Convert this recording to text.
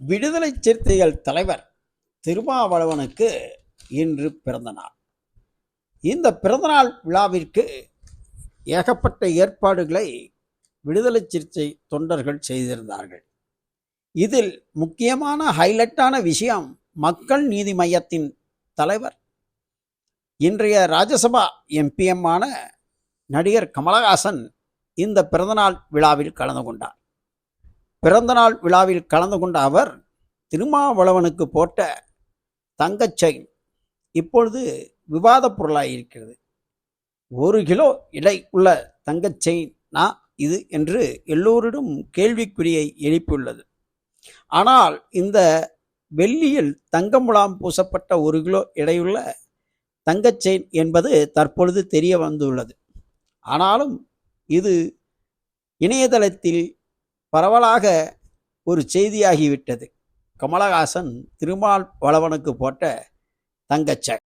விடுதலை சிறுத்தைகள் தலைவர் திருமாவளவனுக்கு இன்று பிறந்தநாள் இந்த பிறந்தநாள் விழாவிற்கு ஏகப்பட்ட ஏற்பாடுகளை விடுதலை சிறுத்தை தொண்டர்கள் செய்திருந்தார்கள். இதில் முக்கியமான ஹைலைட்டான விஷயம் மக்கள் நீதி மையத்தின் தலைவர் இன்றைய ராஜ்யசபா எம்பிஎம்மான நடிகர் கமலஹாசன் இந்த பிறந்தநாள் விழாவில் கலந்து கொண்டார். பிறந்தநாள் விழாவில் கலந்து கொண்ட அவர் திருமாவளவனுக்கு போட்ட தங்கச் செயின் இப்பொழுது விவாதப் பொருளாக இருக்கிறது. ஒரு கிலோ இடை உள்ள தங்கச் செயின்னா இது என்று எல்லோரிடம் கேள்விக்குறியை எழுப்பியுள்ளது. ஆனால் இந்த வெள்ளியில் தங்கமுலாம் பூசப்பட்ட ஒரு கிலோ எடையுள்ள தங்கச் செயின் என்பது தற்பொழுது தெரிய வந்துள்ளது. ஆனாலும் இது இணையதளத்தில் பரவலாக ஒரு செய்தியாகிவிட்டது. கமலஹாசன் திருமால் வளவனுக்கு போட்ட தங்கச்சை